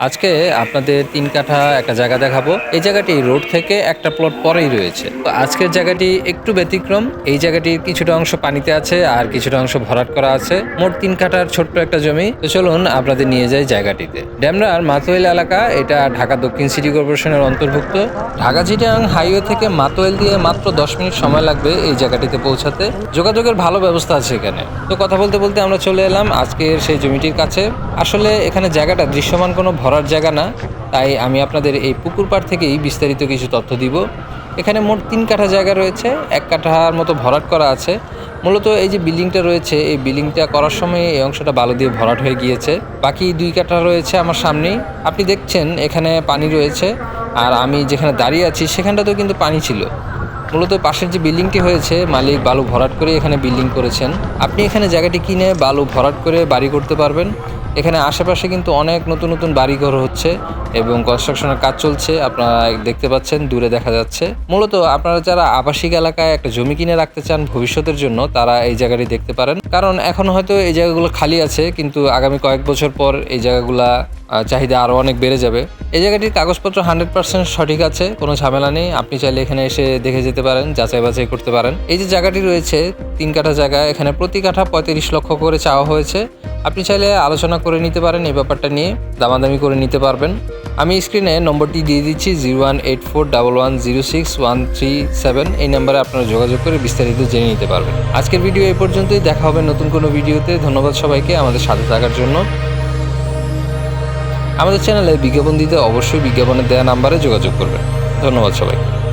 আজকে আপনাদের তিন কাঠা একটা জায়গা দেখাবো। এই জায়গাটি রোড থেকে একটা প্লট পরেই রয়েছে। তো আজকের জায়গাটি একটু ব্যতিক্রম। এই জায়গাটির কিছুটা অংশ পানিতে আছে আর কিছুটা অংশ ভরাট করা আছে। মোট তিন কাঠার ছোট্ট একটা জমি। তো চলুন আপনাদের নিয়ে যাই জায়গাটিতে। ড্যামরার মাতোয়েল এলাকা, এটা ঢাকা দক্ষিণ সিটি কর্পোরেশনের অন্তর্ভুক্ত। ঢাকা চিটাং হাইওয়ে থেকে মাতোয়েল দিয়ে মাত্র দশ মিনিট সময় লাগবে এই জায়গাটিতে পৌঁছাতে। যোগাযোগের ভালো ব্যবস্থা আছে এখানে। তো কথা বলতে বলতে আমরা চলে এলাম আজকের সেই জমিটির কাছে। আসলে এখানে জায়গাটা দৃশ্যমান কোনো ভরার জায়গা না, তাই আমি আপনাদের এই পুকুর পাড় থেকেই বিস্তারিত কিছু তথ্য দিব। এখানে মোট তিন কাঠা জায়গা রয়েছে, এক কাঠার মতো ভরাট করা আছে। মূলত এই যে বিল্ডিংটা রয়েছে, এই বিল্ডিংটা করার সময় এই অংশটা বালু দিয়ে ভরাট হয়ে গিয়েছে। বাকি দুই কাঠা রয়েছে আমার সামনেই। আপনি দেখছেন, এখানে পানি রয়েছে, আর আমি যেখানে দাঁড়িয়ে আছি, সেখানটাতেও কিন্তু পানি ছিল। মূলত পাশের যে বিল্ডিংটি হয়েছে, মালিক বালু ভরাট করে এখানে বিল্ডিং করেছেন। আপনি এখানে জায়গাটি কিনে বালু ভরাট করে বাড়ি করতে পারবেন। এখানে আশেপাশে কিন্তু অনেক নতুন নতুন বাড়িঘর হচ্ছে এবং কনস্ট্রাকশনের কাজ চলছে। আপনারা দেখতে পাচ্ছেন, দূরে দেখা যাচ্ছে। মূলত আপনারা যারা আবাসিক এলাকায় একটা জমি কিনে রাখতে চান ভবিষ্যতের জন্য, তারা এই জায়গাটি দেখতে পারেন। কারণ এখন হয়তো এই জায়গাগুলো খালি আছে, কিন্তু আগামী কয়েক বছর পর এই জায়গাগুলা চাহিদা আরও অনেক বেড়ে যাবে। এই জায়গাটির কাগজপত্র হান্ড্রেড পার্সেন্ট সঠিক আছে, কোনো ঝামেলা নেই। আপনি চাইলে এখানে এসে দেখে যেতে পারেন, যাচাই বাছাই করতে পারেন। এই যে জায়গাটি রয়েছে, তিন কাঠা জায়গা, এখানে প্রতি কাঠা পঁয়ত্রিশ লক্ষ করে চাওয়া হয়েছে। আপনি চাইলে আলোচনা করে নিতে পারেন এই ব্যাপারটা নিয়ে, দামাদামি করে নিতে পারবেন। আমি স্ক্রিনে নম্বরটি দিয়ে দিচ্ছি zero one eight four double one zero six one three seven. এই নাম্বারে আপনারা যোগাযোগ করে বিস্তারিত জেনে নিতে পারবেন। আজকের ভিডিও এই পর্যন্তই। দেখা হবে নতুন কোনো ভিডিওতে ধন্যবাদ সবাইকে আমাদের সাথে থাকার জন্য। আমাদের চ্যানেলে বিজ্ঞাপন দিতে অবশ্যই বিজ্ঞাপনের দেওয়া নাম্বারে যোগাযোগ করবেন। ধন্যবাদ সবাইকে।